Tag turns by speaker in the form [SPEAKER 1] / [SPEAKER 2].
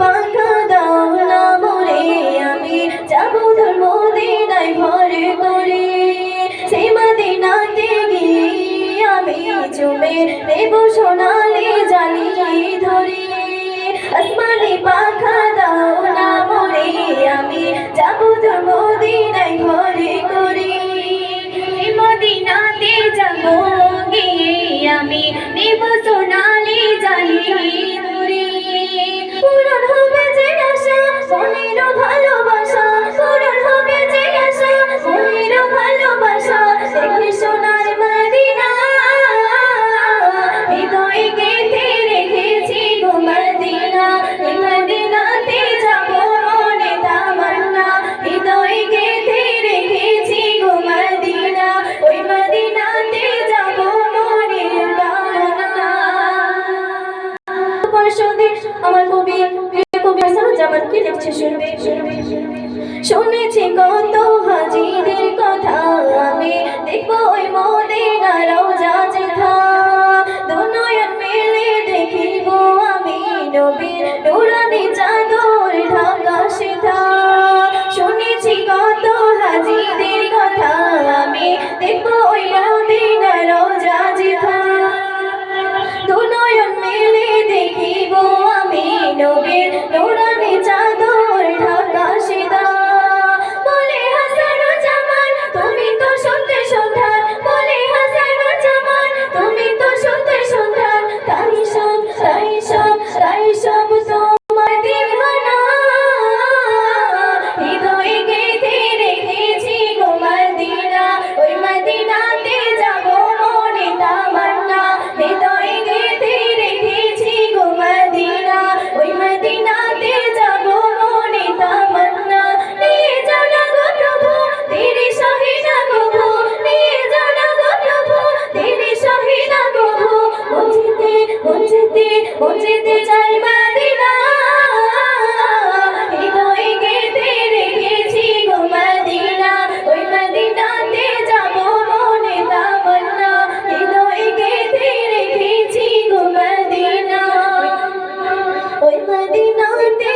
[SPEAKER 1] বাধা দাও না আমি যাব ধর্ম দিনায় ভরে করে। সেই মাদিনাতে গিয়ে আমি চুমে দেব সোনালে জানি ধরে। আসমানে পাখা দাও না মরে, আমি যাব ধর্ম দিনায় ভরে শুনেছি কত হাজিদের কথা আমি দেখব ওই মদিনার মেলে আমি নবীর নুরানি ঢাকা সেথা। ও যেতে চাই মাদিনা। হৃদয় গেতে রেখেছি গো মাদিনা। ওই মাদিনাতে যাব মনে তামান্না। হৃদয় গেতে রেখেছি গো মাদিনা। ওই মাদিনাতে